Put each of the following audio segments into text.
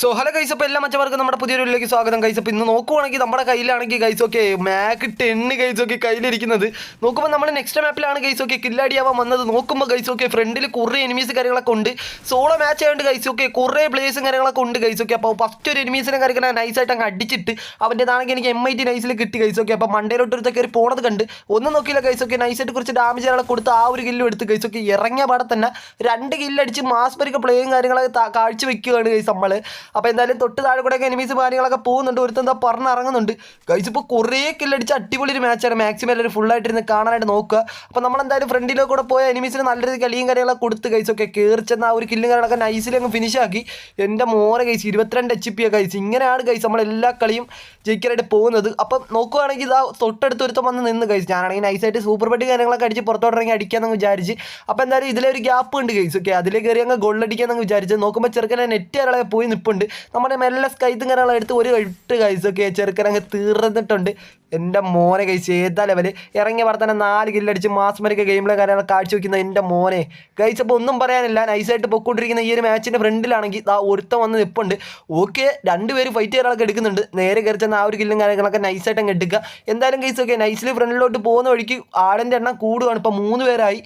So hello കൈസ് അപ്പോൾ എല്ലാ മറ്റവർക്കും നമ്മുടെ പുതിയൊരു വീഡിയോയിലേക്ക് സ്വാഗതം. കൈസ് അപ്പോൾ ഇന്ന് നോക്കുവാണെങ്കിൽ നമ്മുടെ കയ്യിലാണെങ്കിൽ കൈസ് ഓക്കെ മാക്ക് ടെന്ന് കൈസ് ഒക്കെ കയ്യിലിരിക്കുന്നത്. നോക്കുമ്പോൾ നമ്മൾ നെക്സ്റ്റ് മാപ്പിലാണ് ഗൈസ് കില്ലാടി കില്ലാടിയാവാൻ വന്നത്. നോക്കുമ്പോൾ കൈസ് ഓക്കെ ഫ്രണ്ടിൽ കുറേ എനിമീസ് കാര്യങ്ങളൊക്കെ ഉണ്ട്. സോളോ മാച്ച് ആയതുകൊണ്ട് കൈസ് ഓക്കെ കുറേ പ്ലേസും കാര്യങ്ങളൊക്കെ ഉണ്ട് കൈസ് ഓക്കെ അപ്പോൾ ഫസ്റ്റ് ഒരു എനിമീസിനെ കാര്യങ്ങൾ നൈസായിട്ട് അങ്ങ് അടിച്ചിട്ട് അവന്റെതാണെങ്കിൽ എനിക്ക് എം ഐ ടി നൈസിൽ കിട്ടി കൈസ് ഓക്കെ അപ്പോൾ മണ്ടയിലോട്ട് കയറി പോണത് കണ്ട് ഒന്നും നോക്കിയില്ല കൈസ് ഓക്കെ നൈസായിട്ട് കുറച്ച് ഡാമേജ് കാര്യങ്ങളെ കൊടുത്ത് ആ ഒരു കില്ലും എടുത്ത് കൈസ് ഓക്കെ ഇറങ്ങിയ പാടെ തന്നെ രണ്ട് കില്ലടിച്ച് മാസ്പരിക്ക് പ്ലേയും കാര്യങ്ങളൊക്കെ കാഴ്ച വെക്കുകയാണ് കൈസ് നമ്മൾ അപ്പോൾ എന്തായാലും തൊട്ട് താഴെ കൂടെ എനിമീസ് കാര്യങ്ങളൊക്കെ പോകുന്നുണ്ട്. ഒരുത്തൻ എന്താ പറഞ്ഞിറങ്ങുന്നുണ്ട്. ഗൈസ് ഇപ്പോൾ കുറേ കില്ലടിച്ച് അടിപൊളി ഒരു മാച്ചാണ് മാക്സിമം എല്ലാവരും ഫുൾ ആയിട്ടിരുന്ന് കാണാനായിട്ട് നോക്കുക. അപ്പോൾ നമ്മൾ എന്തായാലും ഫ്രണ്ടിലോ കൂടെ പോയ എനിമീസിന് നല്ല രീതിയിൽ കളിയും കാര്യങ്ങളൊക്കെ കൊടുത്ത് ഗൈസ് ഒക്കെ കയറി ചെന്ന ആ ഒരു കില്ലും കാര്യങ്ങളൊക്കെ നൈസിൽ അങ്ങ് ഫിനിഷ് ആക്കി. എന്റെ മോനെ ഗൈസ് ഇരുപത്തിരണ്ട് എച്ച് പി ഗൈസ് ഇങ്ങനെയാണ് ഗൈസ് നമ്മൾ എല്ലാ കളിയും ജയിക്കാനായിട്ട് പോകുന്നത്. അപ്പം നോക്കുവാണെങ്കിൽ ഇതാ തൊട്ടടുത്ത് ഒരുത്തം വന്ന് നിന്ന് ഗൈസ് ഞാനാണെങ്കിൽ നൈസായിട്ട് സൂപ്പർ ബെഡ് കാര്യങ്ങളൊക്കെ അടിച്ച് പുറത്തോട്ടിറങ്ങി അടിക്കാമെന്ന് വിചാരിച്ച്. അപ്പോൾ എന്തായാലും ഇതിലൊരു ഗ്യാപ്പ് ഉണ്ട് ഗൈസ് ഓക്കെ അതിലേക്ക് കയറി അങ്ങ് ഗോളടിക്കാമെന്ന് വിചാരിച്ച്. നോക്കുമ്പോൾ ചെറുക്കനെ നെറ്റ് കാര്യങ്ങളെ പോയി നിൽപ്പുണ്ട് നമ്മുടെ മെല്ലെ സ്കൈത്തും കാര്യങ്ങളും എടുത്ത് ഒരു എട്ട് കൈസൊക്കെ അങ്ങ് തീർന്നിട്ടുണ്ട്. എന്റെ മോനെ കൈസ് ഏതാ ലെവൽ ഇറങ്ങിയ വർത്തന്നെ നാല് കില്ലടിച്ച് മാസ്മരിക്ക് ഗെയിമിലെ കാര്യങ്ങൾ കാഴ്ച വയ്ക്കുന്ന എന്റെ മോനെ. കൈസ് അപ്പോൾ ഒന്നും പറയാനില്ല. നൈസായിട്ട് പൊക്കോണ്ടിരിക്കുന്ന ഈ ഒരു മാച്ചിന്റെ ഫ്രണ്ടിലാണെങ്കിൽ ആ ഒരുത്തം വന്ന് നിൽപ്പുണ്ട് ഓക്കെ രണ്ടുപേര് ഫൈറ്റ് ചെയ്യാനൊക്കെ എടുക്കുന്നുണ്ട്. നേരെ കയറി ചെന്ന ആ ഒരു കില്ലും കാര്യങ്ങളൊക്കെ നൈസായിട്ട് അങ്ങ് എടുക്കുക. എന്തായാലും കൈസ് ഓക്കെ നൈസിൽ ഫ്രണ്ടിലോട്ട് പോകുന്ന വഴിക്ക് ആളിന്റെ എണ്ണം കൂടുകയാണ് ഇപ്പോൾ മൂന്ന് പേരായി.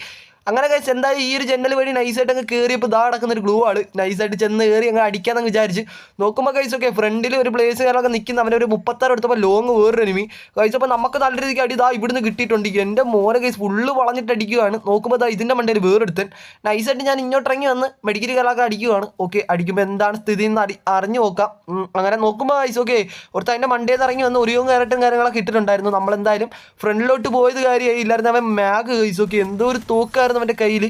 അങ്ങനെ കഴിച്ച് എന്തായാലും ഈ ഒരു ജനൽ വഴി നൈസായിട്ട് അങ്ങ് കയറിയപ്പോൾ ഇതാ നടക്കുന്ന ഒരു ഗ്ലൂ ആൾ നൈസായിട്ട് ചെന്ന് കയറി അങ്ങ് അടിക്കാന്നങ്ങ് വിചാരിച്ച്. നോക്കുമ്പോൾ കഴിച്ച് ഓക്കെ ഫ്രണ്ടിൽ ഒരു പ്ലേസ് കാര്യങ്ങളൊക്കെ നിൽക്കുന്ന ഒരു മുപ്പത്താറ് എടുത്തപ്പോൾ ലോങ് വേറൊരു എനിമി കഴിച്ചപ്പോൾ നമുക്ക് നല്ല രീതിക്ക് അടി ഇതാ ഇവിടുന്ന് കിട്ടിയിട്ടുണ്ട്. എന്റെ മോനെ കേസ് ഫുള്ള് വളഞ്ഞിട്ട് അടിക്കുകയാണ് നോക്കുമ്പോൾ ഇതാ ഇതിന്റെ മണ്ടയിൽ വേറെടുത്തൻ നൈസായിട്ട് ഞാൻ ഇങ്ങോട്ട് ഇറങ്ങി വന്ന് മെഡിക്കൽ കാര്യങ്ങളൊക്കെ അടിക്കുകയാണ് ഓക്കെ അടിക്കുമ്പോൾ എന്താണ് സ്ഥിതി എന്ന് അറി അറിഞ്ഞു നോക്കാം. അങ്ങനെ നോക്കുമ്പോൾ കഴിച്ച് ഓക്കെ ഒരുത്ത അതിന്റെ മണ്ടയിൽ നിന്ന് ഇറങ്ങി വന്ന് ഒരുവും കയറട്ടും കാര്യങ്ങളൊക്കെ ഇട്ടിട്ടുണ്ടായിരുന്നു. നമ്മളെന്തായാലും ഫ്രണ്ടിലോട്ട് പോയത് കാര്യമായി ഇല്ലായിരുന്നു അവൻ മാഗ് കഴിച്ച് ഓക്കെ എന്തോ ഒരു തൂക്കായിരുന്നു. അവന്റെ കയ്യിൽ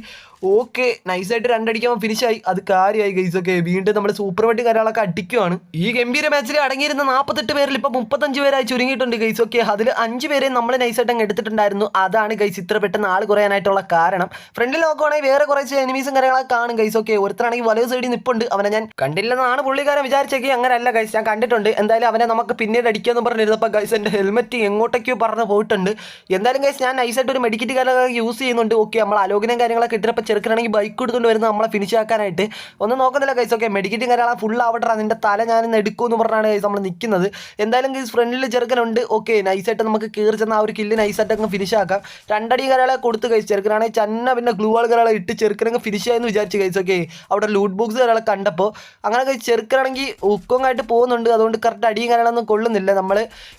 ഓക്കെ നൈസായിട്ട് രണ്ടടിക്കാൻ ഫിനിഷായി അത് കാര്യമായി ഗൈസ് ഒക്കെ. വീണ്ടും നമ്മൾ സൂപ്പർ വെട്ടി കാര്യങ്ങളൊക്കെ അടിക്കുവാണ്. ഈ ഗംഭീര മാച്ചിൽ അടങ്ങിയിരുന്ന നാൽപ്പത്തെട്ട് പേരിൽ ഇപ്പം മുപ്പത്തഞ്ച് പേരായി ചുരുങ്ങിയിട്ടുണ്ട് ഗൈസ് ഒക്കെ അതിൽ അഞ്ച് പേരെ നമ്മൾ നൈസായിട്ട് അങ്ങ് എടുത്തിട്ടുണ്ടായിരുന്നു. അതാണ് ഗൈസ് ഇത്ര പെട്ടെന്ന് ആൾ കുറയാനായിട്ടുള്ള കാരണം. ഫ്രണ്ടിൽ നോക്കുവാണെങ്കിൽ വേറെ കുറച്ച് എനിമീസും കാര്യങ്ങളൊക്കെ കാണും ഗൈസ് ഒക്കെ ഒരുത്തരാണെങ്കിൽ വലിയ സൈഡിൽ നിൽപ്പുണ്ട് അവനെ ഞാൻ കണ്ടില്ലെന്നാണ് പുള്ളിക്കാരൻ വിചാരിച്ചേക്ക് അങ്ങനെയല്ല ഗൈസ് ഞാൻ കണ്ടിട്ടുണ്ട്. എന്തായാലും അവനെ നമുക്ക് പിന്നീട് അടിക്കാന്ന് പറഞ്ഞിരുന്നപ്പോൾ ഗൈസ് എന്റെ ഹെൽമെറ്റ് എങ്ങോട്ടേക്കോ പറഞ്ഞു പോയിട്ടുണ്ട്. എന്തായാലും ഗൈസ് ഞാൻ നൈസായിട്ട് ഒരു മെഡിക്കറ്റ് കാര്യങ്ങളൊക്കെ യൂസ് ചെയ്യുന്നുണ്ട്. ഓക്കെ നമ്മൾ അലോകിനും കാര്യങ്ങളൊക്കെ ഇട്ടപ്പോൾ ചെറുക്കനാണെങ്കിൽ ബൈക്ക് എടുത്തുകൊണ്ട് വരുന്നത് നമ്മളെ ഫിനിഷ് ആക്കാനായിട്ട്. ഒന്നും നോക്കുന്നില്ല കൈസ് ഓക്കെ മെഡിക്കറ്റും കാര്യങ്ങളും ഫുൾ ആവട്ടെ അതിന്റെ തല ഞാൻ ഇന്ന് എടുക്കുമെന്ന് പറഞ്ഞാണ് കൈസ് നമ്മൾ നിൽക്കുന്നത് എന്തായാലും കൈസ് ഫ്രണ്ടിൽ ചെറുക്കനുണ്ട്. ഓക്കെ നൈസായിട്ട് നമുക്ക് കയറി ചെന്ന ആ ഒരു കില്ല് നൈസായിട്ട് അങ്ങ് ഫിനിഷ് ആക്കാം. രണ്ടടി കാര്യങ്ങളെ കൊടുത്ത് കൈസ് ചെറുക്കനാണെങ്കിൽ ചെന്ന പിന്നെ ഗ്ലൂ ആൾ കാര്യങ്ങളെ ഇട്ട് ചെറുക്കനങ്ങ് ഫിനിഷ് ആയെന്ന് വിചാരിച്ചു കൈസ് ഓക്കെ അവിടെ ലൂട്ട് ബോക്സ് കാര്യങ്ങളെ കണ്ടപ്പോൾ അങ്ങനെ കൈസ് ചെറുക്കനാണെങ്കിൽ ഉക്കങ്ങായിട്ട് പോകുന്നുണ്ട്. അതുകൊണ്ട് കറക്റ്റ് അടിയും കാര്യങ്ങളൊന്നും കൊള്ളുന്നില്ല നമ്മൾ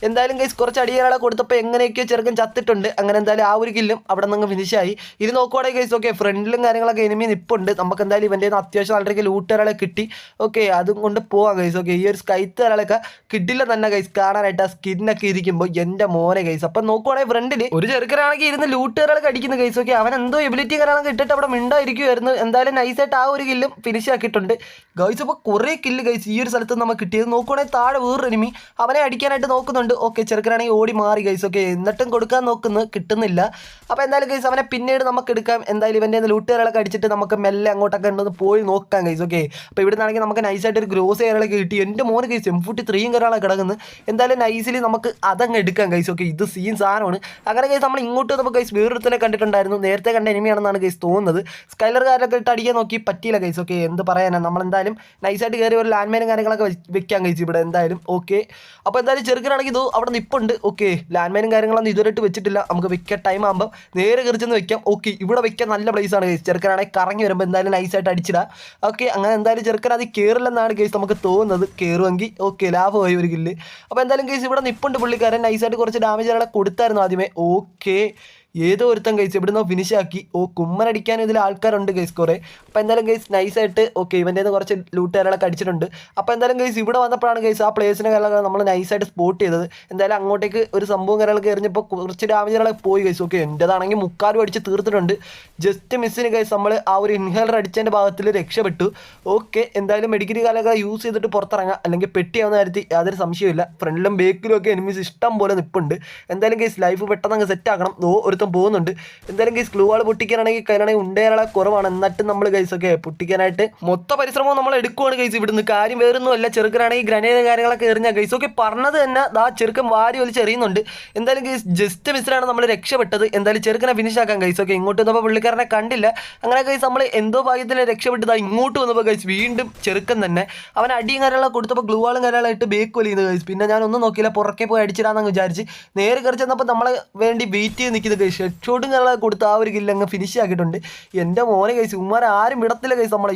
എന്തായാലും കൈസ് കുറച്ച് അടി കാര്യങ്ങളെ കൊടുത്തപ്പോൾ എങ്ങനെയൊക്കെയോ ചെറുക്കൻ ചത്തിട്ടുണ്ട്. അങ്ങനെ എന്തായാലും ആ ഒരു കില്ലും അവിടെ നിന്ന് ആയി. ഇത് നോക്കുവാണെങ്കിൽ കൈസ് ഓക്കെ ഫ്രണ്ടിലും കാര്യങ്ങളൊക്കെ എനിമി നിപ്പുണ്ട്. നമുക്ക് എന്തായാലും ഇവന്റെ അത്യാവശ്യം നല്ല ലൂട്ട് ഒരാളെ കിട്ടി. ഓക്കെ അതും കൊണ്ട് പോവാം ഗൈസ് ഓക്കെ ഈ ഒരു സ്കൈത്ത് ഒരാളൊക്കെ കിട്ടില്ല തന്നെ ഗൈസ് കാണാനായിട്ട് ആ സ്കിന്നൊക്കെ ഇരിക്കുമ്പോൾ എന്റെ മോനെ ഗൈസ് അപ്പം നോക്കുവാണെങ്കിൽ ഫ്രണ്ടിൽ ഒരു ചെറുക്കരാണെങ്കിൽ ഇരുന്ന് ലൂട്ട് ഒരാളൊക്കെ അടിക്കുന്ന ഗൈസ് ഓക്കെ അവൻ എന്തോ എബിലിറ്റി കാര്യങ്ങളൊക്കെ ഇട്ടിട്ട് അവിടെ മിണ്ടായിരിക്കുമായിരുന്നു എന്തായാലും നൈസായിട്ട് ആ ഒരു കില്ലും ഫിനിഷ് ആക്കിയിട്ടുണ്ട്. ഗൈസ് അപ്പോൾ കുറേ കില്ല് ഗൈസ് ഈ ഒരു സ്ഥലത്ത് നമുക്ക് കിട്ടിയത്. നോക്കുവാണെങ്കിൽ താഴെ വേറൊരു എനിമി അവനെ അടിക്കാനായിട്ട് നോക്കുന്നുണ്ട്. ഓക്കെ ചെറുക്കരാണെങ്കിൽ ഓടി മാറി ഗൈസ് ഓക്കെ എന്നിട്ടും കൊടുക്കാൻ നോക്കുന്നു കിട്ടുന്നില്ല. അപ്പോൾ എന്തായാലും ഗൈസ് അവനെ പിന്നീട് നമുക്ക് എടുക്കാം. എന്തായാലും ഇവന്റെ ലൂട്ടുകാരൊക്കെ അടിച്ചിട്ട് നമുക്ക് മെല്ലെ അങ്ങോട്ടൊക്കെ ഉണ്ടെന്ന് പോയി നോക്കാം ഗൈസ് ഓക്കെ അപ്പോൾ ഇവിടെ നിന്നാണെങ്കിൽ നമുക്ക് നൈസായിട്ട് ഒരു ഗ്രോസ് കയറലൊക്കെ കിട്ടി. എന്റെ മോന് ഗൈസ് എം ഫുട്ടി ത്രീയും കയറാണ് കിടക്കുന്നത് എന്തായാലും നൈസിൽ നമുക്ക് അതങ്ങ് എടുക്കാം ഗൈസ് ഓക്കെ ഇത് സീൻ സാധനമാണ്. അങ്ങനെ ഗൈസ് നമ്മൾ ഇങ്ങോട്ട് നമുക്ക് ഗൈസ് വേറൊരുത്തനെ കണ്ടിട്ടുണ്ടായിരുന്നു. നേരത്തെ കണ്ട എനിമിയാണെന്നാണ് ഗൈസ് തോന്നുന്നത്. സ്കൈലർ കാരൊക്കെ ഇട്ട് അടിക്കാൻ നോക്കി. പറ്റിയില്ല ഗൈസ് ഓക്കെ എന്ത് പറയാനാണ് നമ്മളെന്തായാലും നൈസായിട്ട് കയറി ഒരു ലാൻഡ് മൈനും കാര്യങ്ങളൊക്കെ വെച്ച് വെക്കാം ഗൈസ് ഇവിടെ എന്തായാലും. ഓക്കെ അപ്പോൾ എന്തായാലും ചെറുക്കനാണെങ്കിൽ ഇത് അവിടെ നിപ്പുണ്ട്. ഓക്കെ ലാൻഡ് മൈനും കാര്യങ്ങളൊന്നും ഇതുവരെ വെച്ചിട്ടില്ല. നമുക്ക് വെക്കാൻ ടൈം ആകുമ്പോൾ നേരെ കയറിച്ചെന്ന് വെക്കാം. ഓക്കെ ഇവിടെ വെക്കാൻ നല്ല പ്ലേസ് ആണ് ഗൈസ് ചെറുക്കനാണെങ്കിൽ കറങ്ങി വരുമ്പോൾ എന്തായാലും നൈസായിട്ട് അടിച്ചിടാം. ഓക്കെ അങ്ങനെ എന്തായാലും ചെറുക്കൻ അത് കയറില്ലെന്നാണ് ഗൈസ് നമുക്ക് തോന്നുന്നത്. കയറുമെങ്കിൽ ഓക്കെ ലാഭമായി ഒരു കില്ല് അപ്പോൾ എന്തായാലും ഗൈസ് ഇവിടെ നിപ്പുണ്ട് പുള്ളിക്കാരൻ. നൈസായിട്ട് കുറച്ച് ഡാമേജ് ഒരാളെ കൊടുത്തായിരുന്നു ആദ്യമേ. ഓക്കെ ഏതോ ഒരുത്തൻ ഗൈസ് ഇവിടുന്ന് ഫിനിഷ് ആക്കി. ഓ കുമ്മനടിക്കാൻ ഇതിൽ ആൾക്കാരുണ്ട് ഗൈസ് കുറേ. അപ്പോൾ എന്തായാലും ഗൈസ് നൈസായിട്ട് ഓക്കെ ഇവന്റെ നിന്ന് കുറച്ച് ലൂട്ടുകാരൊക്കെ അടിച്ചിട്ടുണ്ട്. അപ്പോൾ എന്തായാലും ഗൈസ് ഇവിടെ വന്നപ്പോഴാണ് ഗൈസ് ആ പ്ലേസിനെ കാര്യങ്ങളൊക്കെ നമ്മൾ നൈസായിട്ട് സ്പോട്ട് ചെയ്തത്. എന്തായാലും അങ്ങോട്ടേക്ക് ഒരു സംഭവം കാര്യങ്ങളൊക്കെ എറിഞ്ഞപ്പോൾ കുറച്ച് ഡാമേജുകളൊക്കെ പോയി ഗൈസ് ഓക്കെ എന്റെതാണെങ്കിൽ മുക്കാലും അടിച്ച് തീർത്തിട്ടുണ്ട്. ജസ്റ്റ് മിസ്സിന് ഗൈസ് നമ്മൾ ആ ഒരു ഇൻഹേലർ അടിച്ചതിന്റെ ഭാഗത്തിൽ രക്ഷപ്പെട്ടു. ഓക്കെ എന്തായാലും മെഡിക്കൽ കാലൊക്കെ യൂസ് ചെയ്തിട്ട് പുറത്തിറങ്ങാം. അല്ലെങ്കിൽ പെട്ടിയാവുന്ന കാര്യത്തിൽ യാതൊരു സംശയമില്ല ഫ്രണ്ടിലും ബേക്കിലും ഒക്കെ എനിമീസ് ഇഷ്ടം പോലെ നിൽപ്പുണ്ട് എന്തായാലും ഗൈസ് ലൈഫ് പെട്ടെന്ന് അങ്ങ് സെറ്റ് ആക്കണം. ഓ ഒരുത്ത ഒരുക്കം പോകുന്നുണ്ട്. എന്തായാലും ഗൈസ് ഗ്ലൂ വാൾ പൊട്ടിക്കാനാണെങ്കിൽ കയ്യിലാണെങ്കിൽ ഉണ്ടേറെ കുറവാണ്. എന്നിട്ടും നമ്മൾ ഗൈസ് ഒക്കെ പൊട്ടിക്കാനായിട്ട് മൊത്ത പരിശ്രമവും നമ്മൾ എടുക്കുവാണ് ഗൈസ് ഇവിടുന്ന്. കാര്യം വേറൊന്നും അല്ല ചെറുക്കനാണെങ്കിൽ ഗ്രനേഡ് കാര്യങ്ങളൊക്കെ എറിഞ്ഞ ഗൈസ് ഒക്കെ പറഞ്ഞത് തന്നെ ആ ചെറുക്കൻ വാരി വലിച്ച് എറിയുന്നുണ്ട്. എന്തായാലും ഗൈസ് ജസ്റ്റ് മിസ്സിലാണ് നമ്മൾ രക്ഷപ്പെട്ടത്. എന്തായാലും ചെറുക്കനെ ഫിനിഷ് ആക്കാൻ ഗൈസ് ഒക്കെ ഇങ്ങോട്ട് വന്നപ്പോൾ പുള്ളിക്കാരനെ കണ്ടില്ല. അങ്ങനെ ഗൈസ് നമ്മൾ എന്തോ ഭാഗ്യത്തിന് രക്ഷപ്പെട്ടത് ഇങ്ങോട്ട് വന്നപ്പോൾ ഗൈസ് വീണ്ടും ചെറുക്കൻ തന്നെ അവൻ അടിയും കാര്യങ്ങളൊക്കെ കൊടുത്തപ്പോൾ ഗ്ലൂ വാളും കാര്യങ്ങളായിട്ട് ബേക്ക് വലിയുന്നത് ഗൈസ് പിന്നെ ഞാനൊന്നും നോക്കിയില്ല പുറക്കെ പോയി അടിച്ചിടാന്നങ്ങ് വിചാരിച്ച് നേരെ കയറി ചെന്നപ്പോൾ നമ്മളെ വേണ്ടി വെയിറ്റ് ചെയ്ത് നിൽക്കുന്നത് ഗൈസ് ഹെഡ് ഷോട്ടും ഞങ്ങൾ കൊടുത്ത് ആ ഒരു കില്ല് അങ്ങ് ഫിനിഷ് ആക്കിയിട്ടുണ്ട്. എന്റെ മോനെ കഴിച്ച് ഉമ്മാരെ ആരും വിടത്തില്ല കഴിച്ച് നമ്മളെ.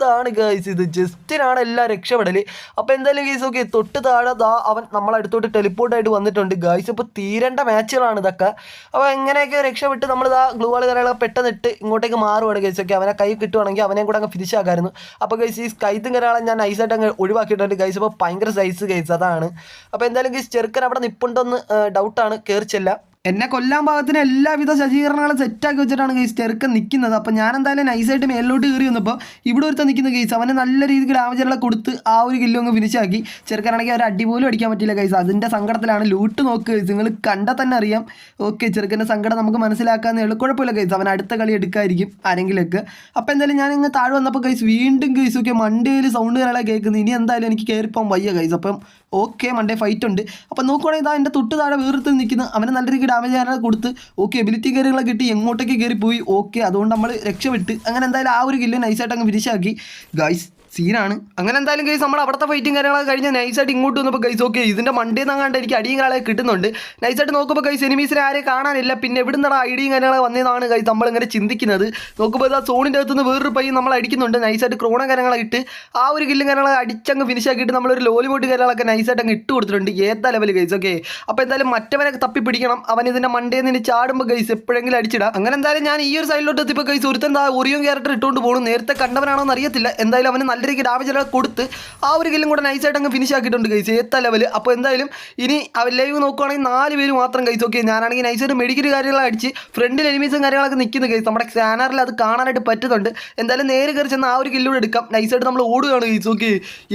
എന്താണ് ഗൈസ് ഇത്? ജസ്റ്റിനാണ് എല്ലാം രക്ഷപ്പെടൽ. അപ്പോൾ എന്തായാലും ഗൈസ് ഓക്കെ തൊട്ട് താഴെ ദാ അവൻ നമ്മളടുത്തോട്ട് ടെലിപ്പോർട്ടായിട്ട് വന്നിട്ടുണ്ട്. ഗൈസ് ഇപ്പോൾ തീരേണ്ട മാച്ചുകളാണ് ഇതൊക്കെ. അപ്പോൾ എങ്ങനെയൊക്കെ രക്ഷപ്പെട്ട് നമ്മൾ ഇതാ ഗ്ലൂ വാൾ കാര്യങ്ങളൊക്കെ പെട്ടെന്ന് ഇട്ട് ഇങ്ങോട്ടേക്ക് മാറുവാണ് ഗൈസ് ഓക്കെ അവനെ കൈ കിട്ടുവാണെങ്കിൽ അവനെ കൂടെ അങ്ങ് ഫിനിഷ് ആക്കായിരുന്നു. അപ്പോൾ ഗൈസ് ഈ കൈത്തും കാര്യങ്ങളെ ഞാൻ നൈസായിട്ട് അങ്ങ് ഒഴിവാക്കിയിട്ടുണ്ട് ഗൈസ് ഇപ്പോൾ ഭയങ്കര സൈസ് ഗൈസ് അതാണ്. അപ്പോൾ എന്തായാലും ഗൈസ് ചെറുക്കൻ അവിടെ നിൽപ്പുണ്ടോന്ന് ഡൗട്ടാണ് കയറിച്ചല്ല എന്നെ കൊല്ലാൻ ഭാഗത്തിന് എല്ലാവിധ സജ്ജീകരണങ്ങളും സെറ്റാക്കി വെച്ചിട്ടാണ് ഗെയ്സ് ചെറുക്കൻ നിൽക്കുന്നത് അപ്പോൾ ഞാൻ എന്തായാലും നൈസായിട്ട് മേലോട്ട് കയറി വന്നപ്പോൾ ഇവിടെ ഒരുത്തൻ നിൽക്കുന്ന ഗെയ്സ് അവനെ നല്ല രീതിക്ക് ഡാമേജുകളെ കൊടുത്ത് ആ ഒരു കില്ലോ അങ്ങ് ഫിനിഷ് ആക്കി. ചെറുക്കനാണെങ്കിൽ ഒരു അടി പോലും അടിക്കാൻ പറ്റില്ല ഗെയ്സ് അതിന്റെ സങ്കടത്തിലാണ് ലൂട്ട് നോക്കുക നിങ്ങൾ കണ്ടാൽ തന്നെ അറിയാം. ഓക്കെ ചെറുക്കന്റെ സങ്കടം നമുക്ക് മനസ്സിലാക്കാൻ ഉള്ളൂ. കുഴപ്പമില്ല അവൻ അടുത്ത കളി എടുക്കായിരിക്കും ആരെങ്കിലുമൊക്കെ. അപ്പോൾ എന്തായാലും ഞാൻ ഇങ്ങ് താഴെ വന്നപ്പോൾ ഗെയ്സ് വീണ്ടും ഗെയ്സ് ഒക്കെ മണ്ടയിൽ സൗണ്ട് കാര്യങ്ങളെ കേൾക്കുന്നത് ഇനി എന്തായാലും എനിക്ക് കയറിപ്പോകാൻ വയ്യ ഗൈസ് അപ്പം ഓക്കെ മണ്ടേ ഫൈറ്റ് ഉണ്ട്. അപ്പോൾ നോക്കുവാണെങ്കിൽ ഇതാ എന്റെ തൊട്ട് താഴെ വേറിട്ട് നിൽക്കുന്ന അവനെ നല്ല രീതിക്ക് ഡാമേജ് കാരണം കൊടുത്ത്? ഓക്കെ എബിലിറ്റി കാര്യങ്ങളൊക്കെ കിട്ടി എങ്ങോട്ടേക്ക് കയറി പോയി ഓക്കെ അതുകൊണ്ട് നമ്മൾ രക്ഷപ്പെട്ട്. അങ്ങനെ എന്തായാലും ആ ഒരു കില്ല് നൈസായിട്ട് അങ്ങ് ഫിനിഷാക്കി ഗൈസ് സീനാണ് അങ്ങനെ എന്തായാലും ഗൈസ് നമ്മൾ അവിടുത്തെ ഫൈറ്റും കാര്യങ്ങളൊക്കെ കഴിഞ്ഞ് നൈസായിട്ട് ഇങ്ങോട്ട് വന്നപ്പോൾ ഗൈസ് ഓക്കെ ഇതിന്റെ മണ്ടേ നിന്നാണ്ട് എനിക്ക് അടിയും കാര്യങ്ങളൊക്കെ കിട്ടുന്നുണ്ട്. നൈസായിട്ട് നോക്കുമ്പോൾ ഗൈസ് എനിമീസിനെ ആരെയും കാണാനില്ല. പിന്നെ എവിടെ നിന്നാണ് ഐഡിയും കാര്യങ്ങളൊക്കെ വന്നതാണ് ഗൈസ് നമ്മളിങ്ങനെ ചിന്തിക്കുന്നത്. നോക്കുമ്പോൾ ഇതാ സോണിന്റെ അകത്തുനിന്ന് വേറൊരു പയ്യൻ നമ്മൾ അടിക്കുന്നുണ്ട്. നൈസായിട്ട് ക്രോണ കാര്യങ്ങളൊക്കെ ഇട്ട് ആ ഒരു കില്ലും കാര്യങ്ങളൊക്കെ അടിച്ചങ്ങ് ഫിനിഷ് ആക്കിയിട്ട് നമ്മളൊരു ലോലിബോട്ട് കാര്യങ്ങളൊക്കെ നൈസായിട്ട് അങ്ങ് ഇട്ട് കൊടുത്തിട്ടുണ്ട്. ഏതാ ലെവൽ ഗൈസ് ഓക്കെ അപ്പോൾ എന്തായാലും മറ്റവനെ തപ്പി പിടിക്കണം അവൻ ഇതിന്റെ മണ്ടേ നിന്ന് ചാടുമ്പോൾ ഗൈസ് എപ്പോഴെങ്കിലും അടിച്ചിടാം. അങ്ങനെ എന്തായാലും ഞാൻ ഈ ഒരു സൈഡിലോട്ട് എത്തിയപ്പോൾ ഗൈസ് ഒരുത്തൻ എന്താ ഒറിയോ ക്യാരക്ടർ ഇട്ടുകൊണ്ട് പോകും നേരത്തെ കണ്ടവനാണോ എന്ന് അറിയത്തില്ല. എന്തായാലും അവന് നല്ല രീതിക്ക് ഡാമേജ് എല്ലാം കൊടുത്ത് ആ ഒരു കില്ലും കൂടെ നൈസായിട്ട് അങ്ങ് ഫിനിഷ് ആക്കിയിട്ടുണ്ട് കഴിച്ചു ഏത്ത ലെവൽ അപ്പോൾ എന്തായാലും ഇനി ലൈവ് നോക്കുവാണെങ്കിൽ നാല് പേര് മാത്രം കഴിച്ചു ഓക്കെ ഞാനാണെങ്കിൽ നൈസായിട്ട് മെഡിക്കൽ കാര്യങ്ങളൊക്കെ അടിച്ച് ഫ്രണ്ടിൽ എനിമീസും കാര്യങ്ങളൊക്കെ നിൽക്കുന്ന കഴിച്ചു നമ്മുടെ സ്കാനറിൽ അത് കാണാനായിട്ട് പറ്റുന്നുണ്ട്. എന്തായാലും നേരെ കയറി ചെന്ന് ആ ഒരു കില്ലൂടെ എടുക്കാം. നൈസായിട്ട് നമ്മൾ ഓടുകയാണ് കഴിച്ചു ഓക്കെ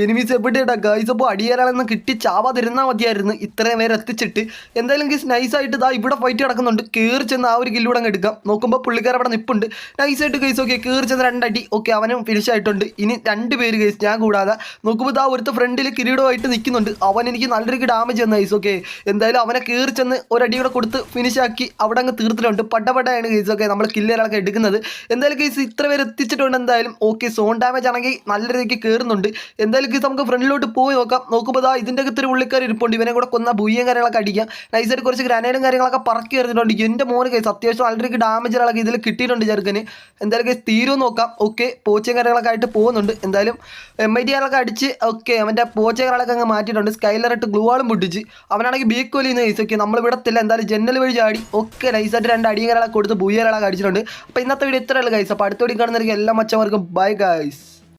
എനിമീസ് എവിടെയാ ഗൈസ് അപ്പോൾ അടിയേറാളെന്ന് കിട്ടി ചാവാതിരുന്നാൽ മതിയായിരുന്നു. ഇത്രയും പേര് എത്തിച്ചിട്ട്. എന്തായാലും ഗൈസ് നൈസായിട്ട് ഇതാ ഇവിടെ ഫൈറ്റ് നടക്കുന്നുണ്ട്. കയറി ചെന്ന് ആ ഒരു കില്ലൂടെ അങ്ങ് എടുക്കാം. നോക്കുമ്പോൾ പുള്ളിക്കാർ അവിടെ നിപ്പുണ്ട് നൈസായിട്ട് ഗൈസ് ഓക്കെ കയറി ചെന്ന് രണ്ടടി. ഓക്കെ അവനും ഫിനിഷ് ആയിട്ടുണ്ട്. ഇനി രണ്ട് പേര് ഗൈസ് ഞാൻ കൂടാതെ. നോക്കുമ്പോൾ ആ ഒരുത്ത ഫ്രണ്ടിൽ കിരീടമായിട്ട് നിൽക്കുന്നുണ്ട് അവൻ എനിക്ക് നല്ല രീതിക്ക് ഡാമേജ് തന്ന ഗൈസ് ഓക്കെ എന്തായാലും അവനെ കയറി ചെന്ന് ഒരടി കൂടെ കൊടുത്ത് ഫിനിഷ് ആക്കി അവിടെ അങ്ങ് തീർത്തിട്ടുണ്ട്. പടപടയാണ് ഗൈസ് ഓക്കെ നമ്മൾ കില്ലറൊക്കെ എടുക്കുന്നത്. എന്തായാലും ഗൈസ് ഇത്ര പേര് എത്തിച്ചിട്ടുണ്ട് എന്തായാലും. ഓക്കെ സോൺ ഡാമേജ് ആണെങ്കിൽ നല്ല രീതിക്ക് കയറുന്നുണ്ട് എന്തായാലും ഗൈസ് നമുക്ക് ഫ്രണ്ടിലോട്ട് പോയി നോക്കാം. നോക്കുമ്പോൾ ഇതാ ഇതിന്റെ അകത്ത് ഒരു ഉള്ളിക്കാർ ഇരിപ്പുണ്ട്. ഇവനെ കൂടെ കൊന്ന ബുയ്യം കാര്യങ്ങളൊക്കെ അടിക്കാം. നൈസായിട്ട് കുറച്ച് ഗ്രാനേഡും കാര്യങ്ങളൊക്കെ പറക്കി എറിഞ്ഞിട്ടുണ്ട്. എന്റെ മോന് കേസ് അത്യാവശ്യം നല്ല രീതിക്ക് ഡാമേജുകളൊക്കെ ഇതിൽ കിട്ടിയിട്ടുണ്ട് ചെറുക്കന്. എന്തായാലും കേസ് തീരുമെന്ന് നോക്കാം. ഓക്കെ പോച്ചയും കാര്യങ്ങളൊക്കെ ആയിട്ട് പോകുന്നുണ്ട്. എന്തായാലും എം ഐ ടി ആറൊക്കെ അടിച്ച് ഓക്കെ അവന്റെ പോച്ചകളൊക്കെ അങ്ങ് മാറ്റിയിട്ടുണ്ട്. സ്കൈലറിട്ട് ഗ്ലൂവാളും പൊട്ടിച്ച്. അവനാണെങ്കിൽ ബീക്ക് എന്ന് കേസ് ഓക്കെ നമ്മൾ വിടത്തില്ല എന്തായാലും ജനൽ വഴി ചാടി ഒക്കെ നൈസായിട്ട് രണ്ട് അടിയങ്ങളൊക്കെ കൊടുത്ത് ബുയ്യകളൊക്കെ അടിച്ചിട്ടുണ്ട്. അപ്പോൾ ഇന്നത്തെ വീഡിയോ ഇത്രയുള്ള ഗൈസ് അപ്പോൾ അടുത്ത വീഡിയോ കാണുന്നവർക്ക് എല്ലാ മച്ചവർക്കും ബൈ ഗൈസ്